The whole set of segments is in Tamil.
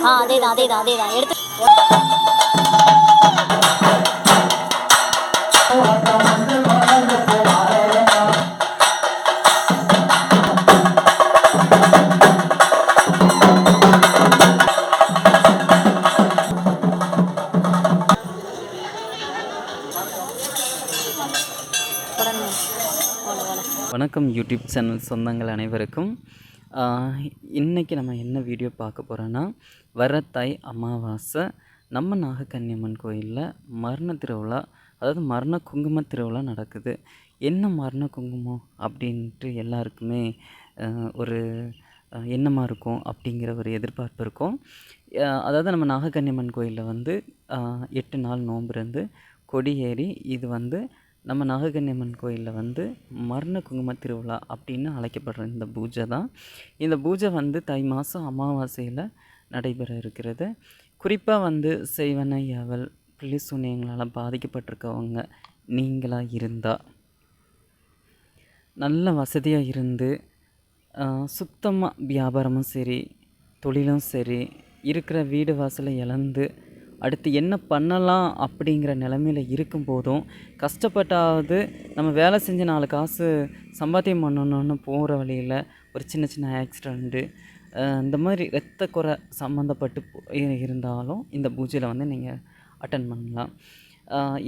ஆ அதே தான் அதே தான் அதே தான் எடுத்து வணக்கம் யூடியூப் சேனல் சொந்தங்கள் அனைவருக்கும். இன்றைக்கி நம்ம என்ன வீடியோ பார்க்க போகிறோன்னா வர தை அமாவாசை நம்ம நாகக்கன்னியம்மன் கோயிலில் மரண திருவிழா அதாவது மரண குங்கும திருவிழா நடக்குது. என்ன மரண குங்குமம் அப்படின்ட்டு எல்லாருக்குமே ஒரு என்னமாக எண்ணமாக இருக்கும் அப்படிங்கிற ஒரு எதிர்பார்ப்பு இருக்கும். அதாவது நம்ம நாகக்கன்னியம்மன் கோயிலில் வந்து எட்டு நாள் நோன்பு இருந்து கொடியேறி இது வந்து நம்ம நாகக்கன்னியம்மன் கோயிலில் வந்து மரண குங்கும திருவிழா அப்படின்னு அழைக்கப்படுற இந்த பூஜை தான். இந்த பூஜை வந்து தை மாதம் அமாவாசையில் நடைபெற இருக்கிறது. குறிப்பாக வந்து செய்வன யாவல் புள்ளி சூனியங்களால் பாதிக்கப்பட்டிருக்கவங்க நீங்களாக இருந்தால் நல்ல வசதியாக இருந்து சுத்தமாக வியாபாரமும் சரி தொழிலும் சரி இருக்கிற வீடு வாசலை இழந்து அடுத்து என்ன பண்ணலாம் அப்படிங்கிற நிலமையில இருக்கும் போதும் கஷ்டப்பட்டாவது நம்ம வேலை செஞ்சு நாலு காசு சம்பாத்தியம் பண்ணணும்னு போகிற வழியில் ஒரு சின்ன சின்ன ஆக்சிடெண்ட்டு இந்த மாதிரி ரத்த குறை சம்மந்தப்பட்டு இருந்தாலும் இந்த பூஜையில் வந்து நீங்கள் அட்டன் பண்ணலாம்.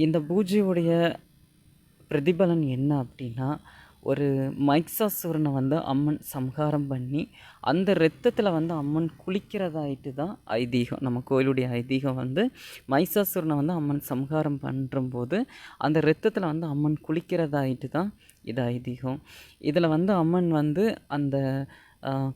இந்த பூஜையுடைய பிரதிபலன் என்ன அப்படின்னா ஒரு மைக்சாசூரனை வந்து அம்மன் சம்ஹாரம் பண்ணி அந்த ரத்தத்தில் வந்து அம்மன் குளிக்கிறதாயிட்டு தான் ஐதீகம் நம்ம கோயிலுடைய ஐதீகம் வந்து மைசாசூரனை வந்து அம்மன் சம்ஹாரம் பண்ணும்போது அந்த ரத்தத்தில் வந்து அம்மன் குளிக்கிறதாயிட்டு தான் இது ஐதீகம். இதில் வந்து அம்மன் வந்து அந்த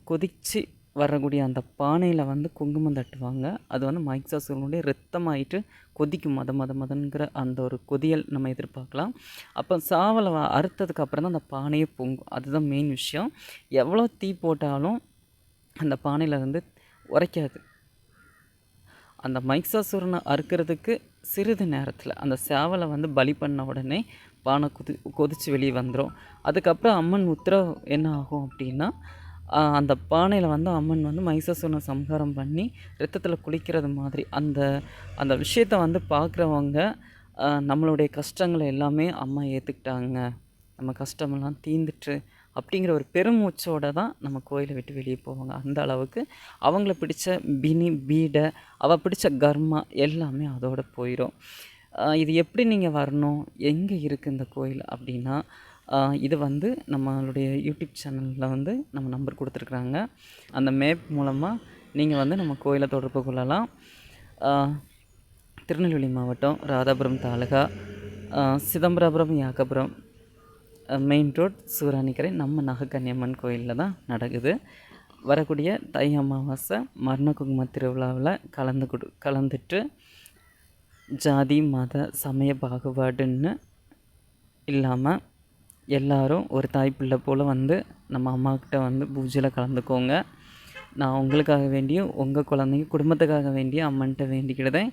கொதிச்சு வரக்கூடிய அந்த பானையில் வந்து குங்குமம் தட்டுவாங்க. அது வந்து மைக்சாசுகளுடைய ரத்தமாயிட்டு கொதிக்கும் மத மத மதங்கிற அந்த ஒரு கொதியல் நம்ம எதிர்பார்க்கலாம். அப்போ சாவலை அறுத்ததுக்கு அப்புறம் தான் அந்த பானையே பொங்கும். அதுதான் மெயின் விஷயம். எவ்வளோ தீ போட்டாலும் அந்த பானையில் வந்து உரைக்காது. அந்த மைக்சாசுரனை அறுக்கிறதுக்கு சிறிது நேரத்தில் அந்த சேவலை வந்து பலி பண்ண உடனே பானை கொதி கொதித்து வெளியே வந்துடும் அதுக்கப்புறம் அம்மன் உத்தரவு என்ன ஆகும் அப்படின்னா அந்த பானையில் வந்து அம்மன் வந்து மைசாசூரனை சம்ஹாரம் பண்ணி ரத்தத்தில் குளிக்கிறது மாதிரி. அந்த அந்த விஷயத்தை வந்து பார்க்குறவங்க நம்மளுடைய கஷ்டங்களை எல்லாமே அம்மா ஏற்றுக்கிட்டாங்க நம்ம கஷ்டமெல்லாம் தீந்துட்டு அப்படிங்கிற ஒரு பெருமூச்சோடு தான் நம்ம கோயிலை விட்டு வெளியே போவாங்க. அந்த அளவுக்கு அவங்கள பிடிச்ச பினி பீடை அவள் பிடிச்ச கர்மா எல்லாமே அதோடு போயிடும் இது எப்படி நீங்கள் வரணும்? எங்கே இருக்குது இந்த கோயில் அப்படின்னா இது வந்து நம்மளுடைய யூடியூப் சேனலில் வந்து நம்ம நம்பர் கொடுத்துருக்குறாங்க. அந்த மேப் மூலமாக நீங்கள் வந்து நம்ம கோயிலை தொடர்பு கொள்ளலாம். திருநெல்வேலி மாவட்டம் ராதாபுரம் தாலுகா சிதம்பராபுரம் சிதம்பரபுரம் யாகபுரம் மெயின் ரோட் சூராணிக்கரை நம்ம நாகக்கன்னியம்மன் கோயிலில் தான் நடக்குது. வரக்கூடிய தை அமாவாசை மரண குங்கும திருவிழாவில் கலந்து கொடு கலந்துட்டு ஜாதி மத சமய பாகுபாடுன்னு இல்லாமல் எல்லாரும் ஒரு தாய் பிள்ளை போல் வந்து நம்ம அம்மாக்கிட்ட வந்து பூஜையில் கலந்துக்கோங்க நான் உங்களுக்காக வேண்டியும் உங்கள் குழந்தைங்க குடும்பத்துக்காக வேண்டியும் அம்மன்கிட்ட வேண்டிக்கிடுதேன்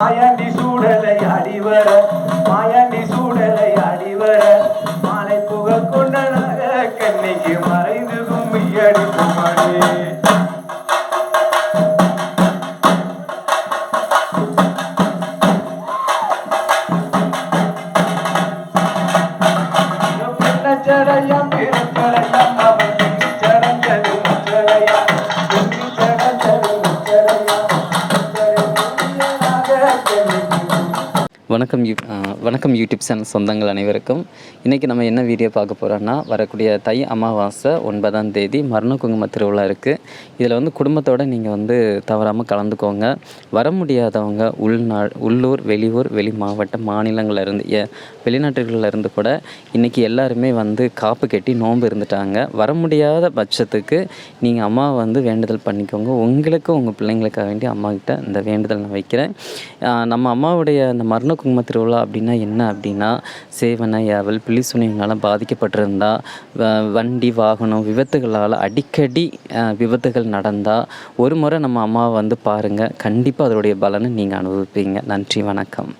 மாயாண்டி சூடலை அடிவர மாயாண்டி சூடலை அடிவர மாலை புக கொண்டனாக கண்ணிக்கு மறைந்து கும்பி அடிக்கும் மணி. பின்னச்சடையம் பிறக்கடையம் அவன் வணக்கம் யூ வணக்கம் யூடியூப் சேனல் சொந்தங்கள் அனைவருக்கும். இன்றைக்கி நம்ம என்ன வீடியோ பார்க்க போகிறோன்னா வரக்கூடிய தை அமாவாசை ஒன்பதாம் தேதி மரண குங்கும திருவிழா இருக்குது இதில் வந்து குடும்பத்தோடு நீங்கள் வந்து தவறாமல் கலந்துக்கோங்க. வர முடியாதவங்க உள்நாள் உள்ளூர் வெளியூர் வெளி மாவட்ட மாநிலங்களில் இருந்து ஏ இருந்து கூட இன்றைக்கி எல்லாருமே வந்து காப்பு கட்டி நோன்பு இருந்துட்டாங்க. வர முடியாத பட்சத்துக்கு நீங்கள் அம்மாவை வந்து வேண்டுதல் பண்ணிக்கோங்க. உங்களுக்கு உங்கள் பிள்ளைங்களுக்காக வேண்டி அம்மாக்கிட்ட இந்த வேண்டுதல் நான் வைக்கிறேன். நம்ம அம்மாவுடைய அந்த மரண குங்கும திருவிழா அப்படின்னா என்ன அப்படின்னா சேவனை ஏவல் பிள்ளி சுனியினால் பாதிக்கப்பட்டிருந்தால் வண்டி வாகனம் விபத்துகளால் அடிக்கடி விபத்துகள் நடந்தால் ஒரு முறை நம்ம அம்மாவை வந்து பாருங்கள் கண்டிப்பாக அதோடைய பலனை நீங்கள் அனுபவிப்பீங்க. நன்றி வணக்கம்.